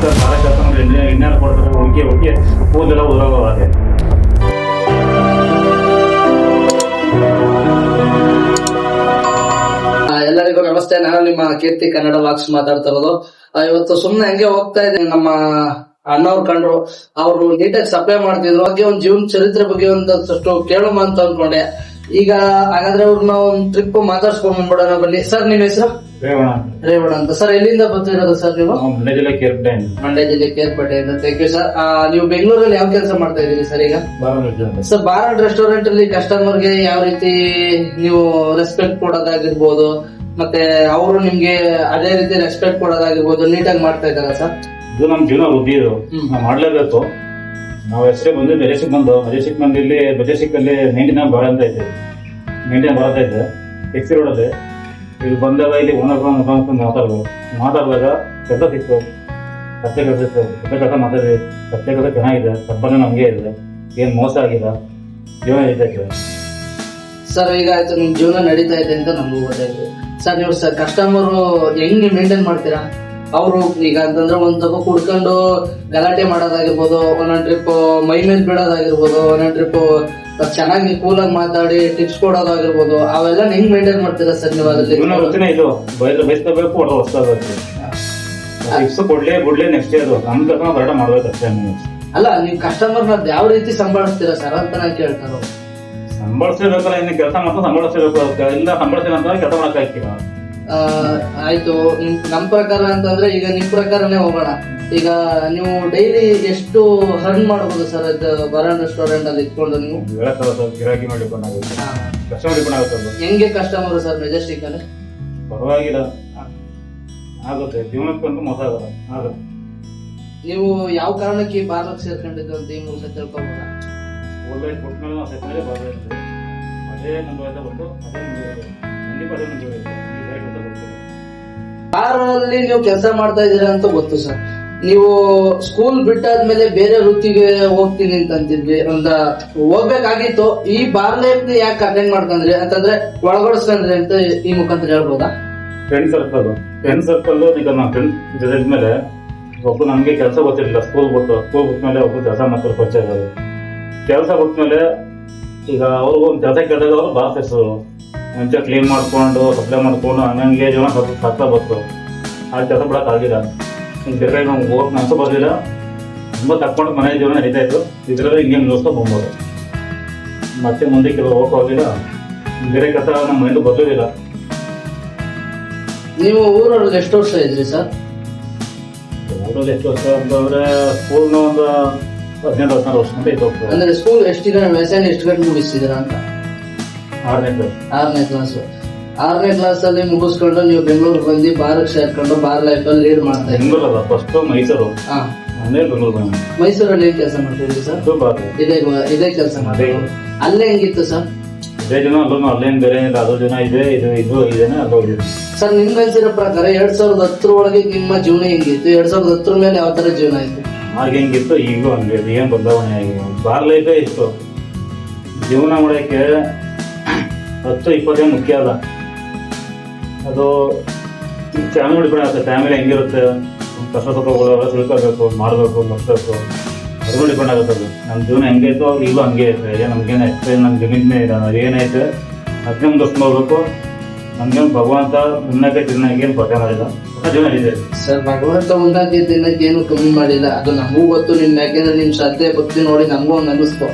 ಎಲ್ಲರಿಗೂ ನಮಸ್ತೆ. ನಾನು ನಿಮ್ಮ ಕೀರ್ತಿ ಕನ್ನಡ ವಾಕ್ಸ್ ಮಾತಾಡ್ತಾ ಇರೋದು. ಇವತ್ತು ಸುಮ್ನೆ ಹಂಗೆ ಹೋಗ್ತಾ ಇದ್ದೀನಿ. ನಮ್ಮ ಅಣ್ಣವ್ರು ಕಂಡ್ರು, ಅವ್ರು ನೀಟಾಗಿ ಸಪ್ಲೈ ಮಾಡ್ತಿದ್ರು. ಹಾಗೆ ಒಂದು ಜೀವನ ಚರಿತ್ರೆ ಬಗ್ಗೆ ಒಂದಷ್ಟು ಕೇಳೋಣ ಅಂತ ಅನ್ಕೊಂಡೆ. ಈಗ ಹಾಗಾದ್ರೆ ಅವ್ರನ್ನ ಒಂದ್ ಟ್ರಿಪ್ ಮಾತಾಡ್ಸ್ಕೊಂಡ್ ಬನ್ನಿ. ಸರ್ ನಿಮ್ ಹೆಸರು? ರೇವಣ ರೇವಣ ಅಂತ. ಸರ್ ಎಲ್ಲಿಂದ ಬರ್ತಿರೋದು ಸರ್ ನೀವು? ಮಂಡ್ಯ ಜಿಲ್ಲೆ ಕೇರ್ಪೇಟೆ ಮಂಡ್ಯ ಜಿಲ್ಲೆ ಕೇರ್ಪೇಟೆಯಿಂದ ಥ್ಯಾಂಕ್ ಯು ಸರ್ ನೀವು ಬೆಂಗಳೂರಲ್ಲಿ ಯಾವ ಕೆಲಸ ಮಾಡ್ತಾ ಇದ್ದೀರಿ ಸರ್ ಈಗ? ಸರ್ ಬಾರ್ ರೆಸ್ಟೋರೆಂಟ್ ಅಲ್ಲಿ ಕಸ್ಟಮರ್ಗೆ ಯಾವ ರೀತಿ ನೀವು ರೆಸ್ಪೆಕ್ಟ್ ಕೊಡೋದಾಗಿರ್ಬೋದು ಮತ್ತೆ ಅವರು ನಿಮ್ಗೆ ಅದೇ ರೀತಿ ರೆಸ್ಪೆಕ್ಟ್ ಕೊಡೋದಾಗಿರ್ಬೋದು ನೀಟಾಗಿ ಮಾಡ್ತಾ ಇದ್ದಾರಾ ಸರ್? ಇದು ನಮ್ಮ ಜೀವನ ವೃದ್ಧಿ ಇದು. ನಾವು ಮಾಡ್ಲೇಬೇಕು. ನಾವು ಎಷ್ಟೇ ಬಂದು ಮೆಜೆಸ್ಟಿಕ್ ಬಂದು ಮೆಜೆಸ್ಟಿಕ್ ಬಂದು ಇಲ್ಲಿ ಮೆಜೆಸ್ಟಿಕ್ ಅಲ್ಲಿ ನೈಂಟಿ ಬರ ಅಂತ ಐತೆ ನೈಂಟಿ ಇದ್ದೆ ಎಕ್ಸಿ ರೋಡಲ್ಲಿ ಇಲ್ಲಿ ಬಂದಾಗ ಇಲ್ಲಿ ಓನರ್ ಮುಖಾಂತರ ಮಾತಾಡ್ಬೋದು. ಮಾತಾಡುವಾಗ ಕೆಲಸ ಸಿಕ್ತು. ಸತ್ಯ ಕೆಲಸ ಸತ್ಯ ಕೆಲಸ ಮಾತಾಡಿ. ಸತ್ಯ ಕೆಲಸ ಚೆನ್ನಾಗಿದೆ. ನಮಗೆ ಇದೆ. ಏನು ಮೋಸ ಆಗಿಲ್ಲ. ಜೀವನ ಇದೆ. ಸರ್, ಈಗ ಆಯ್ತು. ನಿಮ್ಮ ಜೀವನ ನಡೀತಾ ಇದೆ ಅಂತ ನಮಗೂ ಗೊತ್ತಾಯ್ತು ಸರ್, ನೀವು ಸರ್ ಕಸ್ಟಮರು ಹೆಂಗೆ ಮೇಂಟೈನ್ ಮಾಡ್ತೀರಾ? ಅವರು ಈಗ ಅಂತಂದ್ರೆ ಒಂದ್ ಸ್ವಲ್ಪ ಕುಡ್ಕೊಂಡು ಗಲಾಟೆ ಮಾಡೋದಾಗಿರ್ಬೋದು, ಒಂದೊಂದು ಟ್ರಿಪ್ ಮೈ ಮೇಲೆ ಬೀಳೋದಾಗಿರ್ಬೋದು, ಒಂದೊಂದು ಟ್ರಿಪ್ ಚೆನ್ನಾಗಿ ಕೂಲಾಗಿ ಮಾತಾಡಿ ಟಿಪ್ಸ್ ಕೊಡೋದಾಗಿರ್ಬೋದು ಅವೆಲ್ಲ ಹೆಂಗ್ ಮೇಂಟೈನ್ ಮಾಡ್ತೀರಾ ಸರ್ ನೀವು ಅದ್ರಲ್ಲಿ? ಇದು ಬಯಸ ಬಯಸ್ಕೋಬೇಕು ಹೊರ ಹೊಸ್ಕೋಬೇಕು ಟಿಪ್ಸ್ ಕೊಡ್ಲೇ ಬಿಡ್ಲೇ ನೆಕ್ಸ್ಟ್ ಅದು. ನಮ್ಮ ತಕ್ಕ ಹೊರಟ ಮಾಡ್ಬೇಕು ಅಷ್ಟೇ ನೀವು. ಅಲ್ಲ ನೀವು ಕಸ್ಟಮರ್ನ ಯಾವ ರೀತಿ ಸಂಭಾಳಿಸ್ತೀರಾ ಸರ್? ಅಂತ ನಾನು ಕೇಳ್ತಾರೆ ಸಂಬಳಿಸಬೇಕಲ್ಲ ಇನ್ನು ಕೆಲಸ ಮಾಡ್ತಾ ಸಂಬಳಿಸಬೇಕು ಇಲ್ಲ ಸಂಬಳಿಸಿಲ್ಲ ಅಂತ ಕೆಲಸ ಮಾಡಕ್ ಆಗ್ತೀರ ಆ, ಆಯ್ತು ನಮ್ಮ ನಮ್ ಪ್ರಕಾರ ಅಂತಂದ್ರೆ ಈಗ ನಿಮ್ಮ ಪ್ರಕಾರನೇ ಹೋಗೋಣ. ಈಗ ನೀವು ಡೈಲಿ ಎಷ್ಟು ರನ್ ಮಾಡಬಹುದು ಸರ್ ಅದು ಬರಾನ್ ರೆಸ್ಟೋರೆಂಟ್ ಅಲ್ಲಿ ಇಟ್ಕೊಂಡು ನೀವು? ಗಿರಾಕಿ ಅದು ಹೆಂಗೆ ಕಸ್ಟಮರ್ ಸರ್ ಮೆಜೆಸ್ಟಿಕ್ ಅಲ್ಲಿ? ಪರವಾಗಿಲ್ಲ. ಆಗುತ್ತೆ. ಜೀವನಕ್ಕಂತೂ ಮೋಸ ಆಗಲ್ಲ. ಆಗುತ್ತೆ. ನೀವು ಯಾವ ಕಾರಣಕ್ಕೆ ಈ ಬಾರ್ಲಕ್ ಸೇರ್ಕೊಂಡಿದ್ದು ಅಂತ ಈ ಮೂಲಕ ತಿಳ್ಕೊಬೋದಾ? ಒಳ್ಳೆ ಕೊಟ್ಟ ಮೇಲೆ ನಾವು ಸೆಟ್ ಬರಬೇಕು ಅದೇ ನಮ್ಮ ಬಂದು ಅದೇ ಮುಂದೆ ಅದೇ ಅಲ್ಲಿ ನೀವು ಕೆಲಸ ಮಾಡ್ತಾ ಇದ್ದೀರಾ ಅಂತ ಗೊತ್ತು ಸರ್. ನೀವು ಸ್ಕೂಲ್ ಬಿಟ್ಟಾದ್ಮೇಲೆ ಬೇರೆ ವೃತ್ತಿಗೆ ಹೋಗ್ತೀನಿ ಅಂತ ಅಂತಿದ್ವಿ. ಅಂತ ಹೋಗ್ಬೇಕಾಗಿತ್ತು. ಈ ಬಾರ್ ಲೈಫ್ ಯಾಕೆ ಅಟೆಂಡ್ ಮಾಡ್ಕೊಂಡ್ರಿ? ಅಂತಂದ್ರೆ ಒಳಗಡಿಸ್ಕೊಂಡ್ರಿ ಅಂತ ಈ ಮುಖಾಂತರ ಹೇಳ್ಬೋದಾ? ಫ್ರೆಂಡ್ ಸರ್ಕಲ್ ಫ್ರೆಂಡ್ ಸರ್ಕಲ್ ಈಗ ನಾ ಫ್ರೆಂಡ್ ಜೊತೆ ಮೇಲೆ ಒಬ್ಬ ನಮಗೆ ಕೆಲಸ ಗೊತ್ತಿರಲಿಲ್ಲ. ಸ್ಕೂಲ್ ಬಿಟ್ಟು ಸ್ಕೂಲ್ ಬಿಟ್ಟ ಮೇಲೆ ಒಬ್ಬ ಕೆಲಸ ಮಾಡ್ತಾರೆ ಪರಿಚಯ ಆಗೋದು ಕೆಲಸ ಬಿಟ್ಟ ಮೇಲೆ ಈಗ ಅವ್ರಿಗೆ ಒಂದು ಕೆಲಸ ಕೇಳಿದಾಗ ಅವರು ಬಾಸ್ ಹೆಸರು ಮುಂಚೆ ಕ್ಲೀನ್ ಮಾಡ್ಕೊಂಡು ಸಪ್ಲೈ ಮಾಡ್ಕೊಂಡು, ಹಂಗಂಗೆ ಜೀವನ ಸತ್ತ ಬಂತು ಆ ಕೆಲಸ ಈಗ ಬೇರೆ ನಾವು ಹೋಗಕ್ ಮನಸ್ಸು ಬರಲಿಲ್ಲ. ತುಂಬ ತಕ್ಕೊಂಡು ಮನೆ ಜೀವನ ನಡೀತಾ ಇತ್ತು. ಇದರಲ್ಲಿ ಹಿಂಗೆ ನೋಡ್ತಾ ಹೋಗ್ಬೋದು ಮತ್ತೆ ಮುಂದೆ ಕೆಲವು ಹೋಗಕ್ ಹೋಗಿಲ್ಲ. ಬೇರೆ ಕೆಲಸ ನಮ್ಮ ಮೈಂಡ್ ಬರ್ಲಿಲ್ಲ. ನೀವು ಊರಲ್ಲಿ ಎಷ್ಟು ವರ್ಷ ಇದ್ರಿ ಸರ್? ಊರಲ್ಲಿ ಎಷ್ಟು ವರ್ಷ ಅಂತಂದ್ರೆ ಸ್ಕೂಲ್ನ ಒಂದು ಹದಿನೆಂಟು ಹದಿನಾರು ವರ್ಷ ಅಂತ ಇತ್ತು ಅಂದ್ರೆ ಸ್ಕೂಲ್ ಎಷ್ಟು ದಿನ ವ್ಯವಸಾಯ ಎಷ್ಟು ಗಂಟೆ ಮುಗಿಸಿದ್ರ ಅಂತ? ಆರನೇ ಕ್ಲಾಸ್ ಆರನೇ ಕ್ಲಾಸ್ ಆರನೇ ಕ್ಲಾಸ್ ಅಲ್ಲಿ ಮುಗಿಸ್ಕೊಂಡು ನೀವು ಬೆಂಗಳೂರು ಬಂದು ಬಾರ್ಗೆ ಸೇರ್ಕೊಂಡು ಬಾರ್ ಲೈಫ್ ಅಲ್ಲಿ ಲೀಡ್ ಮಾಡ್ತಾ ಇದ್ದೀವಿ ಫಸ್ಟ್ ಮೈಸೂರು. ಹಾ. ಆಮೇಲೆ ಬೆಂಗಳೂರು ಬಂದ ಮೈಸೂರಲ್ಲಿ ಏನ್ ಕೆಲಸ ಮಾಡ್ತಿದ್ರಿ ಸರ್ ಸೂಪರ್ ಇದೇ ಇದೇ ಕೆಲಸ ಮಾಡಿ ಅಲ್ಲೇ ಹೆಂಗಿತ್ತು ಸರ್ ಇದೇ ಜನ ಅಲ್ಲೂ ಅಲ್ಲೇನ್ ಬೇರೆ ಏನಿಲ್ಲ ಅದು ಜನ ಇದೆ ಇದು ಇದು ಇದೇನೆ ಅದು ಸರ್ ನಿಮ್ಗೆ ಅನ್ಸಿರೋ ಪ್ರಕಾರ ಎರಡ್ ಸಾವಿರದ ಹತ್ತರ ಒಳಗೆ ನಿಮ್ಮ ಜೀವನ ಹೆಂಗಿತ್ತು? ಎರಡ್ ಸಾವಿರದ ಹತ್ತರ ಮೇಲೆ ಯಾವ ತರ ಜೀವನ ಇತ್ತು ಆಗ ಹೆಂಗಿತ್ತು? ಈಗ ಹಂಗೆ ಇದೆ ಏನ್ ಬದಲಾವಣೆ ಆಗಿದೆ? ಬಾರ್ ಲೈಫೇ ಇತ್ತು. ಜೀವನ ಮಾಡೋಕ್ಕೆ ಹತ್ತು ಇಪ್ಪತ್ತೇ ಮುಖ್ಯ ಅಲ್ಲ. ಅದು ಫ್ಯಾಮಿಲಿ ಡಿಪೆಂಡ್ ಆಗುತ್ತೆ ಫ್ಯಾಮಿಲಿ ಹೆಂಗಿರುತ್ತೆ, ಕಷ್ಟ ಸುಖಗಳು ತಿಳ್ಕೊಬೇಕು, ಮಾಡಬೇಕು ಮುಗಿಸ್ಬೇಕು ಅದು ಡಿಪೆಂಡ್ ಆಗುತ್ತೆ ಅದು. ನಮ್ಮ ಜೀವನ ಹೆಂಗೆ ಇತ್ತು ಅವ್ರು ಹಂಗೆ ಐತೆ ಏನು ನಮ್ಗೇನು ಎಕ್ಸ್ಪೀರಿಯನ್ಸ್ ನಮ್ಮ ಜಮೀನೇ ಇಲ್ಲ ಏನೈತೆ ಅದನ್ನೇ ಮುಂದುವರ್ಸ್ಕೊಂಡು ಹೋಗ್ಬೇಕು ನಮ್ಗೇನು ಭಗವಂತ ಮುನ್ನಕ್ಕೆ ತಿನ್ನಕ್ಕೆ ಏನು ಪ್ರಚಾರ ಮಾಡಿಲ್ಲ. ಜೀವನ ಇದೆ ಸರ್, ಭಗವಂತ ಉಂಟಾಗಿ ದಿನಕ್ಕೆ ಏನು ಕಮ್ಮಿ ಮಾಡಿಲ್ಲ. ಅದು ನಮಗೂ ಗೊತ್ತು. ನಿಮ್ಮ ಯಾಕೆಂದ್ರೆ ನಿಮ್ಮ ಶ್ರದ್ಧೆ, ಭಕ್ತಿ ನೋಡಿ ನಮಗೂ ಒಂದು ಅನಿಸ್ತು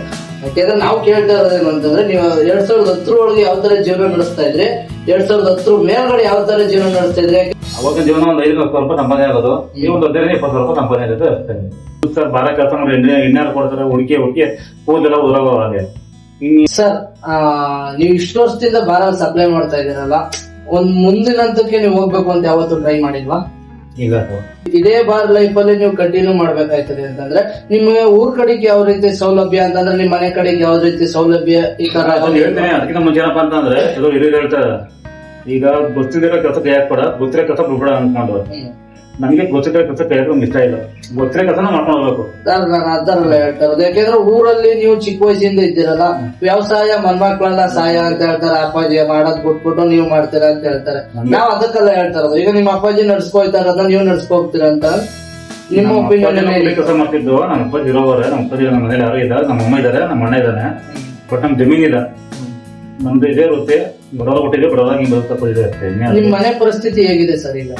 ಯಾಕೆಂದ್ರೆ ನಾವು ಕೇಳ್ತಾ ಇರೋದೇನು ಅಂತಂದ್ರೆ ನೀವು ಎರಡ್ ಸಾವಿರದ ಹತ್ತರ ಒಳಗೆ ಯಾವ ತರ ಜೀವನ ನಡೆಸ್ತಾ ಇದ್ರಿ? ಎರಡ್ ಸಾವಿರದ ಹತ್ತರ ಮೇಲ್ಗಡೆ ಯಾವ ತರ ಜೀವನ ನಡೆಸ್ತಾ ಇದ್ರಿ? ಅವಾಗ ಜೀವನ ಒಂದು ಐದು ಲಕ್ಷ ರೂಪಾಯಿ ಸಂಪಾದನೆ ಆಗೋದು ಈ ಒಂದು ಹದಿನೈದು ಇಪ್ಪತ್ತು ಸಾವಿರ ರೂಪಾಯಿ ಸಂಪಾದನೆ ಅಷ್ಟೇ. ಸರ್ ಬಾರ ಕೆಲಸ ಎಣ್ಣೆ ಕೊಡ್ತಾರೆ ಹುಡುಕಿ ಹುಡುಕಿ ಕೂದಲ ಉದುರೋಗೋ ಹಾಗೆ. ಸರ್ ನೀವು ಇಷ್ಟು ವರ್ಷದಿಂದ ಬಾರ ಸಪ್ಲೈ ಮಾಡ್ತಾ ಇದ್ದೀರಲ್ಲ ಒಂದ್ ಮುಂದಿನ ಹಂತಕ್ಕೆ ನೀವು ಹೋಗ್ಬೇಕು ಅಂತ ಯಾವತ್ತು ಟ್ರೈ ಮಾಡಿಲ್ವಾ? ಈಗ ಇದೇ ಬಾರ್ ಲೈಫ್ ಅಲ್ಲಿ ನೀವು ಕಂಟಿನ್ಯೂ ಮಾಡ್ಬೇಕಾಯ್ತದೆ ಅಂತಂದ್ರೆ ನಿಮ್ಗೆ ಊರ್ ಕಡೆಗೆ ಯಾವ ರೀತಿ ಸೌಲಭ್ಯ ಅಂತಂದ್ರೆ ನಿಮ್ ಮನೆ ಕಡೆಗೆ ಯಾವ ರೀತಿ ಸೌಲಭ್ಯ ಈ ತರ ಹೇಳ್ತೇನೆ. ಅದಕ್ಕಿಂತ ಮುಂಚೆ ಏನಪ್ಪ ಅಂತಂದ್ರೆ ಇದು ಹಿರಿಯರು ಹೇಳ್ತಾರೆ ಈಗ ಗೊತ್ತಿರೋ ಕೆಲಸ ಕೈಯಾಕ್ ಕೊಡ ಗೊತ್ತಿರೋ ಕೆಲಸ ಬಿಡ್ಬೇಡ ಅನ್ಕೊಂಡು. ನನಗೆ ಗೊತ್ತಿರೋ ಕೆಲಸ ಕೈಯಾಕ ಇಷ್ಟ ಇಲ್ಲ. ಗೊತ್ತಿರೋ ಕೆಲಸನ ಮಾಡ್ಕೊಂಡು ಹೋಗ್ಬೇಕು. ಸರ್ ನಾನು ಅದರಲ್ಲ ಯಾಕೆಂದ್ರೆ ಊರಲ್ಲಿ ನೀವು ಚಿಕ್ಕ ವಯಸ್ಸಿಂದ ಇದ್ದೀರಲ್ಲ ವ್ಯವಸಾಯ ಮನ್ಮಕ್ಳೆಲ್ಲ ಸಹಾಯ ಅಂತ ಹೇಳ್ತಾರೆ ಅಪ್ಪಾಜಿ ಮಾಡೋದ್ ಬಿಟ್ಬಿಟ್ಟು ನೀವು ಮಾಡ್ತೀರಾ ಅಂತ ಹೇಳ್ತಾರೆ. ನಾವ್ ಅದಕ್ಕೆಲ್ಲ ಹೇಳ್ತಾರ ಈಗ ನಿಮ್ಮ ಅಪ್ಪಾಜಿ ನಡ್ಸ್ಕೊಯ್ತಾ ಅದನ್ನ ನೀವು ನಡ್ಸ್ಕೊ ಹೋಗ್ತೀರಾ ಅಂತ? ನಿಮ್ಮ ಒಪಿನಿಯನ್ ಕೆಲಸ ಮಾಡ್ತಿದ್ದು ನಮ್ಮ ಅಪ್ಪಾಜಿ ಇರೋವರ ನಮ್ಮ ಅಪ್ಪಾಜಿ ನಮ್ಮ ಮನೇಲಿ ಯಾರು ಇದ್ದಾರೆ ನಮ್ಮ ಅಮ್ಮ ಇದ್ದಾರೆ ನಮ್ಮ ಅಣ್ಣ ಇದ್ದಾನೆ ಬಟ್ ನಮ್ ಜಮೀನ್ ಇಲ್ಲ ನಮ್ದು ಇದೇ ವೃತ್ತಿ. ಬಡವರ ಕೊಟ್ಟಿದೆ ಬಡವರಾಗಿ ಹಿಂಗ್ ಬದುಕಪ್ಪ ಇದೆ ಅಷ್ಟೇ ಇನ್ಯಾವ್ದು ನಿಮ್ ಮನೆ ಪರಿಸ್ಥಿತಿ ಹೇಗಿದೆ ಸರ್ ಈಗ?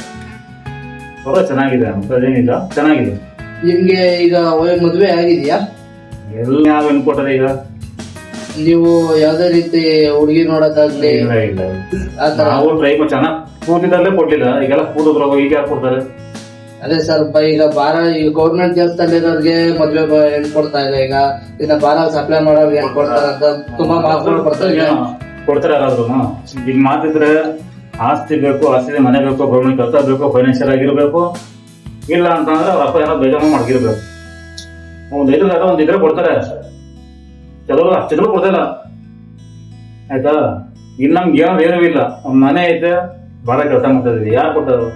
ಬಹಳ ಚೆನ್ನಾಗಿದೆ ಅಂತದೇನಿಲ್ಲ ಚೆನ್ನಾಗಿದೆ. ನಿಮ್ಗೆ ಈಗ ವಯ- ಮದ್ವೆ ಆಗಿದೆಯಾ? ಎಲ್ಲ ಯಾವ ಅನ್ಕೊಟ್ಟದೆ ಈಗ? ನೀವು ಯಾವ್ದೇ ರೀತಿ ಹುಡುಗಿ ನೋಡೋದಾಗ್ಲಿ ಇಲ್ಲ ಇಲ್ಲ ಆತರ ನಾವು ಟ್ರೈ ಚೆನ್ನಾಗಿ ಕೂತಿದ್ದಲ್ಲೇ ಕೊಡ್ಲಿಲ್ಲ. ಈಗೆಲ್ಲ ಕೂತಿದ್ರು ಈಗ ಯಾರು ಕೊಡ್ತಾರೆ? ಅದೇ ಸರ್ ಈಗ ಬಾರ ಈಗ ಗೌರ್ಮೆಂಟ್ ಕೆಲಸದಲ್ಲಿರೋರ್ಗೆ ಮದ್ವೆ ಬ- ಹೇಳ್ಕೊಡ್ತಾ ಇಲ್ಲ ಈಗ. ಇನ್ನ ಬಾರ ಸಪ್ಲೈ ಮಾಡೋರ್ಗೆ ಹೆಣ್ಕೊಡ್ತಾರೆ ಅಂತ ತುಂಬಾ ಮಾತುಗಳು ಬರ್ತಾ ಇದೆ. ಕೊಡ್ತಾರೆ ಯಾರಾದ್ರೂ ಈಗ ಮಾತಿದ್ರೆ ಆಸ್ತಿ ಬೇಕು ಆಸ್ತಿ ಮನೆ ಬೇಕು, ಗೌರ್ಮೆಂಟ್ ಕೆಲಸ ಬೇಕು ಫೈನಾನ್ಷಿಯಲ್ ಆಗಿರ್ಬೇಕು. ಇಲ್ಲ ಅಂತಂದ್ರೆ ಅವ್ರ ಅಪ್ಪ ಏನೋ ಬೇಜಾರು ಮಾಡ್ಕಿರ್ಬೇಕು ಒಂದ್ ಐದು ಯಾರೋ ಒಂದ್ ಇದ್ರೆ ಕೊಡ್ತಾರೆ. ಕೆಲವರು ಅಷ್ಟಿದ್ರು ಕೊಡ್ತಾರ ಆಯ್ತಾ? ಇನ್ ನಮ್ಗೆ ಏನೋ ಏನೂ ಇಲ್ಲ. ಒಂದ್ ಮನೆ ಐತೆ ಬಹಳ ಕೆಲಸ ಮಾಡ್ತಾ ಇದೀವಿ ಯಾರು ಕೊಟ್ಟರು?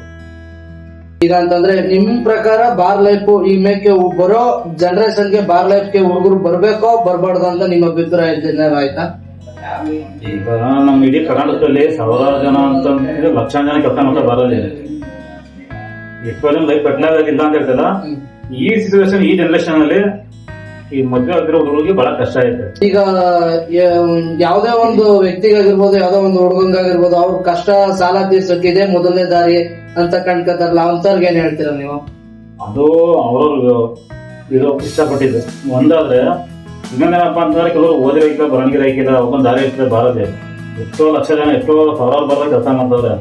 ಈಗ ಅಂತಂದ್ರೆ ನಿಮ್ ಪ್ರಕಾರ ಬಾರ್ ಲೈಫ್ ಈ ಮೇಕೆ ಬರೋ ಜನರೇಷನ್ಗೆ ಬಾರ್ ಲೈಫ್ಗೆ ಹುಡುಗರು ಬರ್ಬೇಕೋ, ಬರ್ಬಾರ್ದು ಅಂತ ನಿಮ್ಮ ಅಭಿಪ್ರಾಯ ಆಯ್ತಾ? ಈಗ ನಮ್ಮ ಇಡೀ ಕರ್ನಾಟಕದಲ್ಲಿ ಸಾವಿರಾರು ಜನ ಅಂತಂದ್ರೆ ಲಕ್ಷಾಂತರ ಜನ ಕೆಲಸ ಮಾಡ್ತಾ ಬರೋದಿದೆ ಇಪ್ಪತ್ತೊಂದು ಲೈಫ್ ಲೈಫ್ ಕಟ್ಲಾಗಿಲ್ಲ ಅಂತ ಹೇಳ್ತಲ್ಲ ಈ ಸಿಚುವೇಶನ್ ಈ ಜನರೇಷನ್ ಅಲ್ಲಿ ಈ ಮದುವೆ ಆಗಿರೋ ಹುಡುಗರಿಗೆ ಬಹಳ ಕಷ್ಟ ಐತೆ ಈಗ ಯಾವುದೇ ಯಾವ್ದೇ ಒಂದು ವ್ಯಕ್ತಿಗಾಗಿರ್ಬೋದು ಯಾವ್ದೋ ಒಂದು ಹುಡುಗಂಗಾಗಿರ್ಬೋದು ಅವ್ರ ಕಷ್ಟ ಸಾಲ ತೀರ್ಸೋಕೆ ಇದೆ ಮೊದಲನೇ ದಾರಿ ಅಂತ ಕಣ್ಕತಾರಲ್ಲ ಅಂತವ್ರಿಗೆ ಏನ್ ಹೇಳ್ತೀರಾ ನೀವು? ಅದು ಅವ್ರವ್ರು ಇದು ಇಷ್ಟಪಟ್ಟಿದ್ದು. ಒಂದಾದ್ರೆ ಇನ್ನೊಂದೇನಪ್ಪ ಅಂತಂದ್ರೆ ಕೆಲವರು ಬರವಣಿಗೆ ಬರಣಿಗಿರಕಿಲ್ಲ ಒಬ್ಬನ ದಾರಿ ಇರ್ತದೆ ಬಾರದೆ. ಎಷ್ಟೋ ಲಕ್ಷ ಜನ, ಎಷ್ಟೋ ಸಾವಿರಾರು ಬರೋ ಕೆಲಸ ಮಾಡ್ತಾವ್ರೆ.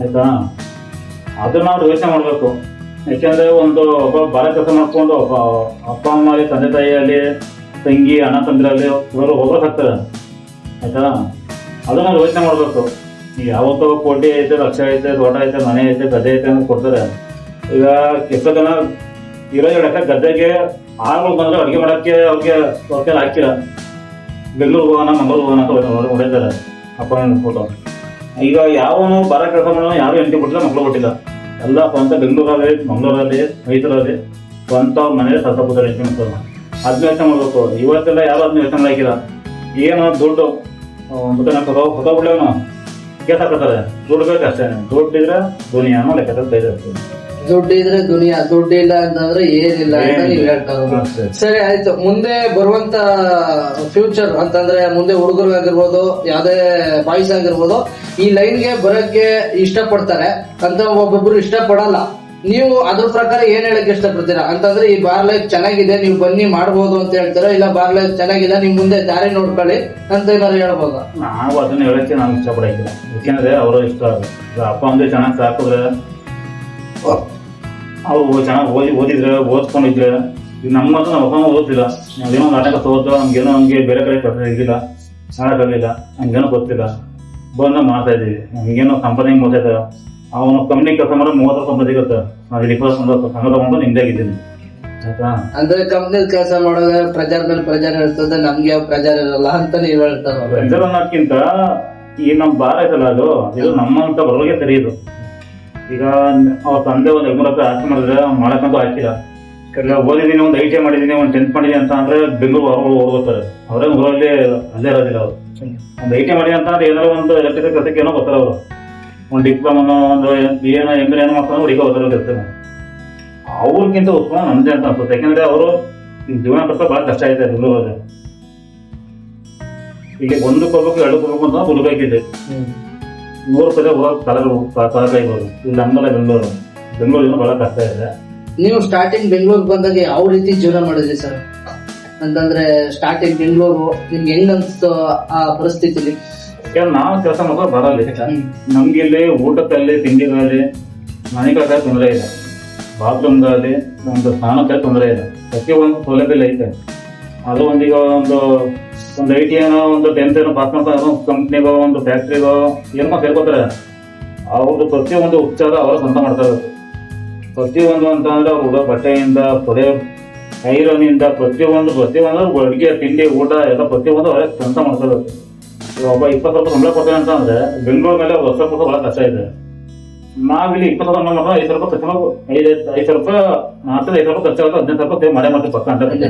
ಆಯ್ತಾ? ಅದನ್ನ ನಾವು ಯೋಚನೆ ಮಾಡಬೇಕು. ಯಾಕೆಂದ್ರೆ ಒಂದು ಒಬ್ಬ ಬರ ಕೆಲಸ ಮಾಡ್ಕೊಂಡು ಒಬ್ಬ ಅಪ್ಪ, ಅಮ್ಮ ಅಲ್ಲಿ ತಂದೆ ತಾಯಿಯಲ್ಲಿ ತಂಗಿ, ಅಣ್ಣ ತಂದಿರಲ್ಲಿ ಇವರು ಒಬ್ಬರು ಹಾಕ್ತಾರೆ ಆಯ್ತಾ? ಅದನ್ನ ಯೋಚನೆ ಮಾಡಬೇಕು. ಯಾವತ್ತೋ ಕೋಟಿ ಐತೆ, ಲಕ್ಷ ಐತೆ, ತೋಟ ಐತೆ, ಮನೆ ಐತೆ, ಗದ್ದೆ ಐತೆ ಅಂತ ಕೊಡ್ತಾರೆ. ಈಗ ಕೆಲಸ ಜನ ಇರೋ ಎಡಕ ಗದ್ದೆಗೆ ಆಳುಗಳು ಬಂದ್ರೆ ಅಡುಗೆ ಮಾಡೋಕ್ಕೆ ಅವ್ರಿಗೆ ಅವ್ರಿಗೆ ಹಾಕಿಲ್ಲ ಬೆಂಗಳೂರು ಹೋಗೋಣ, ಮಂಗಳೂರು ಹೋಗೋಣ ಅಂತ ಹೊಡೆ- ಹೊಡೆದಾರೆ ಅಪ್ಪ ಫೋಟೋ ಈಗ ಯಾವನು ಬರ ಕೆಲಸ ಮಾಡೋಣ ಯಾರು ಎಂಟಿ ಕೊಟ್ಟಿಲ್ಲ ಮಕ್ಕಳು ಕೊಟ್ಟಿಲ್ಲ. ಎಲ್ಲ ಸ್ವಂತ ಬೆಂಗಳೂರಲ್ಲಿ, ಮಂಗಳೂರಲ್ಲಿ ಮೈಸೂರಲ್ಲಿ ಸ್ವಂತ ಅವ್ರ ಮನೇಲಿ ಸತ್ತ ಕೂತಾರೆ ಎಷ್ಟು ಮಕ್ಕಳು ಅದನ್ನ ಯೋಚನೆ ಮಾಡಬೇಕು ಇವತ್ತೆಲ್ಲ ಯಾರು ಅದನ್ನ ಯೋಚನೆ ಹಾಕಿಲ್ಲ ಏನು ದುಡ್ಡು ಮತ್ತೆ ಹೊಸ ಹೊಸ ಹಾಕತ್ತಾರೆ ದುಡ್ಡು ಬೇಕು ಅಷ್ಟೇ ದುಡ್ಡು ಇದ್ರೆ ದುನಿಯಾನು ಲೆಕ್ಕದಲ್ಲಿ ಕೈ ಇರ್ತದೆ. ದುಡ್ಡು ಇದ್ರೆ ದುನಿಯಾ ದುಡ್ಡು ಇಲ್ಲ ಅಂತಂದ್ರೆ ಏನಿಲ್ಲ ಅಂತ ನೀವ್ ಹೇಳ್ತಾ ಇರೋದು. ಸರಿ ಆಯ್ತು. ಮುಂದೆ ಬರುವಂತ ಫ್ಯೂಚರ್ ಅಂತಂದ್ರೆ ಮುಂದೆ ಹುಡುಗರು ಆಗಿರ್ಬೋದು ಯಾವ್ದೇ ಬಾಯ್ಸ್ ಆಗಿರ್ಬೋದು ಈ ಲೈನ್ಗೆ ಬರಕ್ಕೆ ಇಷ್ಟಪಡ್ತಾರೆ. ಅಂತ ಒಬ್ಬೊಬ್ರು ಇಷ್ಟಪಡಲ್ಲ. ನೀವು ಅದ್ರ ಪ್ರಕಾರ ಏನ್ ಹೇಳಕ್ ಇಷ್ಟಪಡ್ತೀರಾ? ಅಂತಂದ್ರೆ ಈ ಬಾರ್ ಲೈಫ್ ಚೆನ್ನಾಗಿದೆ ನೀವು ಬನ್ನಿ ಮಾಡ್ಬೋದು ಅಂತ ಹೇಳ್ತೀರಾ? ಇಲ್ಲ ಬಾರ್ ಲೈಫ್ ಚೆನ್ನಾಗಿದೆ ನಿಮ್ ಮುಂದೆ ದಾರಿ ನೋಡ್ಕೊಳ್ಳಿ ಅಂತ ಏನಾದ್ರು ಹೇಳ್ಬೋದಾ? ನಾವು ಅದನ್ನ ಹೇಳಕ್ಕೆ ನಾನು ಇಷ್ಟಪಡಕ್ಕಿಲ್ಲ ಯಾಕೆಂದ್ರೆ ಅವರು ಇಷ್ಟ. ಅಪ್ಪ ಅಂದ್ರೆ ಚೆನ್ನಾಗಿ ಸಾಕಿದ್ರೆ ಅವ್ರು ಚೆನ್ನಾಗಿ ಓದಿ ಓದಿದ್ರೆ ಓದ್ಕೊಂಡಿದ್ರೆ ಈಗ ನಮ್ಮ ಹತ್ರ ನಮ್ಮ ಅಪ್ಪ ಅಮ್ಮ ಓದಿಲ್ಲ ನಾವೇನೋ ನಾಟಕ ತೋದ್ದು ಹಂಗೇನೋ ಹಂಗೆ ಬೇರೆ ಕಡೆ ಕೆಲಸ ಚೆನ್ನಾಗಿ ಕಲಿಲ್ಲ ಹಂಗೇನೋ ಗೊತ್ತಿಲ್ಲ. ಬಂದು ಮಾಡ್ತಾ ಇದೀವಿ ಹಂಗೇನೋ ಕಂಪನಿ ಮೂವತ್ತೈತೆ ಅವನು ಕಂಪ್ನಿ ಕೆಲಸ ಮಾಡೋ ಮೂವತ್ತು ಕಂಪನಿ ಸಿಗುತ್ತೆ ನಾವು ಇಲ್ಲಿ ಇಪ್ಪತ್ತು ಸಂಘ ತಗೊಂಡು ನಿಮ್ದಾಗಿದ್ದೀನಿ ಆಯ್ತಾ? ಅಂದ್ರೆ ಕಂಪ್ನಿ ಕೆಲಸ ಮಾಡೋದ್ರೆ ಪ್ರಜಾರ ಮೇಲೆ ಪ್ರಜಾರ ಇರ್ತದೆ ನಮ್ಗೆ ಯಾವ ಪ್ರಜಾರ ಇರಲ್ಲ ಅಂತ ನೀವು ಹೇಳ್ತಾರೆ. ಪ್ರಜಾರ ಅನ್ನೋಕ್ಕಿಂತ ಈ ನಮ್ಮ ಭಾರ ಐತಲ್ಲ ಅದು? ಇದು ನಮ್ಮಂತ ಬರೋರಿಗೆ ತಿಳಿಯುದು ಈಗ ಅವ್ರ ತಂದೆ ಒಂದು ಐನೂರು ರೂಪಾಯಿ ಆಸ್ತಿ ಮಾಡಿದ್ರೆ ಮಾಡಕ್ಕಂತೂ ಹಾಕಿಲ್ಲ ಈಗ ಓದಿದ್ದೀನಿ ಒಂದು ಐ ಟಿ ಮಾಡಿದ್ದೀನಿ ಒಂದು ಟೆಂತ್ ಮಾಡಿದೀನಿ ಅಂತ ಅಂದ್ರೆ ಬೆಂಗಳೂರು ಹೊರಗೆ ಓದ್ತಾರೆ ಅವರೇ ಊರಲ್ಲಿ ಅಲ್ಲೇ ಇರೋದಿಲ್ಲ ಅವರು. ಒಂದು ಐ ಟಿ ಮಾಡಿ ಅಂತ ಅಂದ್ರೆ ಏನಾದ್ರು ಒಂದು ಎಲೆಕ್ಟ್ರಿಕಲ್ ಕೆಲಸಕ್ಕೆ ಏನೋ ಗೊತ್ತಾರ ಅವರು. ಒಂದು ಡಿಪ್ಲೊಮಾ ಒಂದು ಏನೋ ಎಂ ಎಲ್ ಏನೋ ಮಾಡ್ಕೊಂಡು ಹುಡುಗ ಓದೋರು ಇರ್ತಾರೆ. ಅವ್ರಿಗಿಂತ ಉತ್ತಮ ನಮ್ದೇ ಅಂತ ಅನ್ಸುತ್ತೆ. ಯಾಕಂದ್ರೆ ಅವರು ಜೀವನ ಕಷ್ಟ ಬಹಳ ಕಷ್ಟ ಐತೆ ಬೆಂಗಳೂರಲ್ಲಿ ಈಗ ಒಂದಕ್ಕೆ ಹೋಗ್ಬೇಕು ಎರಡಕ್ಕೆ ಹೋಗ್ಬೇಕು ಅಂತ ಹುಡುಗಾಗಿದೆ ಮೂರು ಪದ ಹೋಗಕ್ಕೆ ತಲೆ ತಲೆಕಾಯ್ಬೋದು ಇಲ್ಲಿ ನಮ್ಮೆಲ್ಲ ಬೆಂಗಳೂರು. ಬೆಂಗಳೂರಿನ ಬಹಳ ಕಷ್ಟ ಇದೆ. ನೀವು ಸ್ಟಾರ್ಟಿಂಗ್ ಬೆಂಗಳೂರು ಬಂದಾಗ ಯಾವ ರೀತಿ ಜೀವನ ಮಾಡಿದ್ರಿ ಸರ್ ಅಂತಂದ್ರೆ ಸ್ಟಾರ್ಟಿಂಗ್ ಬೆಂಗಳೂರು ನಿಮ್ಗೆ ಹೆಂಗ್ ಅನ್ಸ್ತು ಆ ಪರಿಸ್ಥಿತಿಲಿ? ಯಾಕಂದ್ರೆ ನಾವು ಕೆಲಸ ಮಾಡೋದು ಬರಲ್ಲ ನಮ್ಗೆ ಇಲ್ಲಿ ಊಟಕ್ಕಲ್ಲಿ ತಿಂಡಿಗಳಲ್ಲಿ ಮನೆಗಳ ತೊಂದರೆ ಇದೆ ಬಾತ್ರೂಮ್ಗಳಲ್ಲಿ ಒಂದು ಸ್ನಾನಕ್ಕೆ ತೊಂದರೆ ಇದೆ ಪ್ರತಿಯೊಂದು ಸೌಲಭ್ಯ ಐತೆ. ಅದು ಒಂದೀಗ ಒಂದು ಒಂದು ಐ ಟಿ ಏನೋ ಒಂದು ಟೆಂತ್ ಏನೋ ಪಾಸ್ ಮಾಡ್ತಾರೆ ಒಂದು ಕಂಪ್ನಿಗೋ ಒಂದು ಫ್ಯಾಕ್ಟ್ರಿಗೋ ಏನೋ ಸೇರ್ಕೋತಾರೆ. ಅವ್ರದ್ದು ಪ್ರತಿಯೊಂದು ಉಪಚಾರ ಅವರ ಸ್ವಂತ ಮಾಡ್ತಾರೆ ಪ್ರತಿಯೊಂದು ಅಂತ ಅಂದ್ರೆ ಅವ್ರು ಉಡೋ ಬಟ್ಟೆಯಿಂದ ಪೊದೆ ಐರನ್ನಿಂದ ಪ್ರತಿಯೊಂದು ಪ್ರತಿಯೊಂದು ಅಡುಗೆ ತಿಂಡಿ ಊಟ ಎಲ್ಲ ಪ್ರತಿಯೊಂದು ಅವರೇ ಸ್ವಂತ ಮಾಡ್ತಾರೆ ಒಬ್ಬ ಇಪ್ಪತ್ತು ರೂಪಾಯಿ ಸಂಬಳ ಕೊಡ್ತೇನೆ ಅಂತ ಅಂದ್ರೆ ಬೆಂಗಳೂರು ಮೇಲೆ ವರ್ಷ ಕೊಟ್ಟು ಬಹಳ ಕಷ್ಟ ಇದೆ. ನಾವಿಲ್ಲಿ ಇಪ್ಪತ್ತು ರೂಪಾಯಿ ಸಂಬಳ ಐದು ರೂಪಾಯಿ ಖರ್ಚು ಐದು ಐದು ಸಾವಿರ ರೂಪಾಯಿ ನಾಲ್ಕು ಐದು ರೂಪಾಯಿ ಖರ್ಚಾಗುತ್ತೆ ಹದಿನೈದು ರೂಪಾಯಿ ಮಾಡೇ ಮಾಡ್ತೀವಿ ಪಕ್ಕ ಅಂತ. ಖಂಡಿತ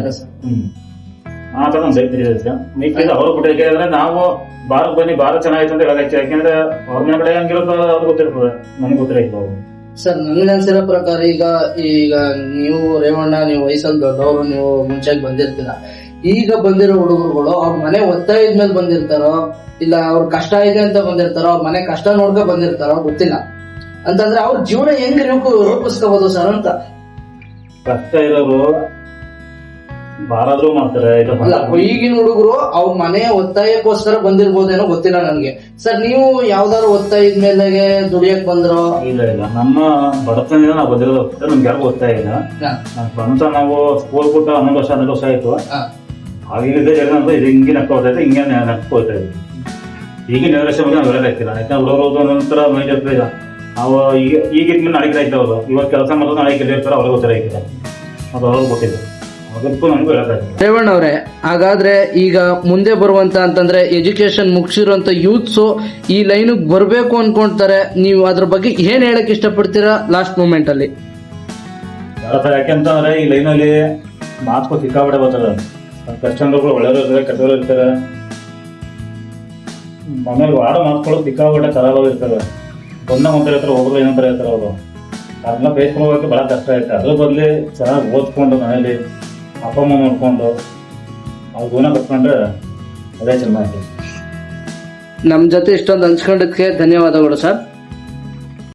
ಸರ್. ಹ್ಮ್ ಆ ತರ ಒಂದು ಬೈಕ್ ಇದೆ ಮಿಕ್ಕಿದ ಅವರು ಕೂಡ ಕೇಳಿದ್ರೆ ನಾವು ಬಾರಕ್ ಬನ್ನಿ ಬಾರ ಚೆನ್ನಾಗಿತ್ತು ಅಂತ ಹೇಳಕ್ಕೆ ಯಾಕೆಂದ್ರೆ ಅವ್ರ ಮನೆ ಕಡೆ ಹಂಗಿರೋದು ಅವ್ರು ಗೊತ್ತಿರ್ತದೆ. ನಮ್ಗೆ ಗೊತ್ತಿರೈತೆ ಅವ್ರು. ಸರ್ ನನಗೆ ಅನ್ಸಿರೋ ಪ್ರಕಾರ ಈಗ ಈಗ ನೀವು ರೇವಣ್ಣ ನೀವು ವಯಸ್ಸಲ್ಲಿ ದೊಡ್ಡವರು ನೀವು ಮುಂಚೆಗೆ ಬಂದಿರ್ತೀರ. ಈಗ ಬಂದಿರೋ ಹುಡುಗರುಗಳು ಅವ್ರ ಮನೆ ಒತ್ತಾಯದ ಮೇಲೆ ಬಂದಿರ್ತಾರೋ ಇಲ್ಲ ಅವ್ರ ಕಷ್ಟ ಇದೆ ಅಂತ ಬಂದಿರ್ತಾರೋ ಅವ್ರ ಮನೆ ಕಷ್ಟ ನೋಡ್ಕೊ ಬಂದಿರ್ತಾರೋ ಗೊತ್ತಿಲ್ಲ. ಅಂತಂದ್ರೆ ಅವ್ರ ಜೀವನ ಹೆಂಗ್ ರೂಪ ರೂಪಿಸ್ಕೋಬಹುದು ಸರ್ ಅಂತ? ಕಷ್ಟ ಇರೋರು ಬಾರಾದ್ರೂ ಮಾಡ್ತಾರೆ ಇಲ್ಲ ಅಲ್ಲ ಈಗಿನ ಹುಡುಗರು ಅವ್ರ ಮನೆ ಒತ್ತಾಯಕ್ಕೋಸ್ಕರ ಬಂದಿರ್ಬೋದೇನೋ ಗೊತ್ತಿಲ್ಲ ನನ್ಗೆ. ಸರ್ ನೀವು ಯಾವ್ದಾದ್ರು ಒತ್ತಾಯ ಇದ್ಮೇಲೆ ದುಡಿಯಕ್ ಬಂದ್ರೋ? ಇಲ್ಲ ಇಲ್ಲ. ನಮ್ಮ ಬಡತನದಿಂದ ನಾವು ಬಂದಿರೋದು ನಮ್ಗೆ ಯಾರಿಗೂ ಒತ್ತಾಯ ಇಲ್ಲ. ಬಂತ ನಾವು ಸ್ಕೂಲ್ ಕೊಟ್ಟ ಹನ್ನೊಂದು ವರ್ಷ ಹನ್ನೆರಡು ವರ್ಷ ಆಯ್ತು. ಆಗಿದ್ದೆ ಏನಂದ್ರೆ ಇದು ಹಿಂಗೆ ನಡ್ಕೊಳ್ತೈತೆ ಹಿಂಗೆ ನಡ್ಕೊಳ್ತಾ ಇದ್ವಿ ಈಗಿನ ಜನರೇಷನ್ ಬಗ್ಗೆ ನಾವು ಹೇಳೋಕೆ ಆಗ್ತಿಲ್ಲ ಯಾಕಂದ್ರೆ ಹುಡುಗರು ನಂತರ ಮೈಂಡ್ ಇರ್ತದೆ ಈಗ ನಾವು ಈಗ ಈಗಿದ್ಮೇಲೆ ನಾಳೆ ಆಯ್ತು ಅವರು ಇವತ್ತು ಕೆಲಸ ಮಾಡೋದು ನಾಳೆ ಇರ್ತಾರೆ ಅವ್ರಿಗೆ ಗೊತ್ತಿಲ್ಲ ಅದು ಅವ್ರಿಗೆ ಗೊತ್ತಿಲ್ಲ. ಹೇಳೋಕ್ಕಾಗಿಲ್ಲ ರೇವಣ್ಣ ಅವರೇ ಹಾಗಾದ್ರೆ ಈಗ ಮುಂದೆ ಬರುವಂತ ಅಂತಂದ್ರೆ ಎಜುಕೇಶನ್ ಮುಗಿಸಿರುವಂತ ಯೂತ್ಸ್ ಈ ಲೈನ್ ಬರಬೇಕು ಅನ್ಕೊಂತಾರೆ ನೀವು ಅದ್ರ ಬಗ್ಗೆ ಏನ್ ಹೇಳಕ್ ಇಷ್ಟಪಡ್ತೀರಾ ಲಾಸ್ಟ್ ಮೂಮೆಂಟ್ ಅಲ್ಲಿ? ಯಾಕೆಂತಂದ್ರೆ ಈ ಲೈನಲ್ಲಿ ಮಾತು ಸಿಕ್ಕಾಪಡೆ ಬರ್ತದೆ. ಕಸ್ಟಮರ್ಗಳು ಒಳ್ಳೆಯವರು ಇರ್ತಾರೆ ಕೆಟ್ಟವರು ಇರ್ತಾರೆ. ಮನೇಲಿ ವಾರ ಮಾತುಗಳು ಸಿಕ್ಕಾಪಟ್ಟೆ ಖರಾಬ್ ಇರ್ತಾರೆ. ಒಂದ ಒಂಥರ ಇರ್ತಾರೆ ಒಬ್ಬರು ಏನಂತಾರೆ ಇರ್ತಾರೆ ಅವರು. ಅದನ್ನ ಫೇಸ್ ಮಾಡೋಕೆ ಭಾಳ ಕಷ್ಟ ಆಯ್ತು ಅದ್ರ ಬದಲಿ ಚೆನ್ನಾಗಿ ಓದ್ಕೊಂಡು ಮನೇಲಿ ಅಪ್ಪ ಅಮ್ಮ ನೋಡ್ಕೊಂಡು ಅವ್ರ ಗುಣ ಕಟ್ಕೊಂಡ್ರೆ ಅದೇ ಚೆನ್ನಾಗಿ ನಮ್ಮ ಜೊತೆ ಇಷ್ಟೊಂದು ಹಂಚ್ಕೊಂಡಕ್ಕೆ ಧನ್ಯವಾದಗಳು ಸರ್.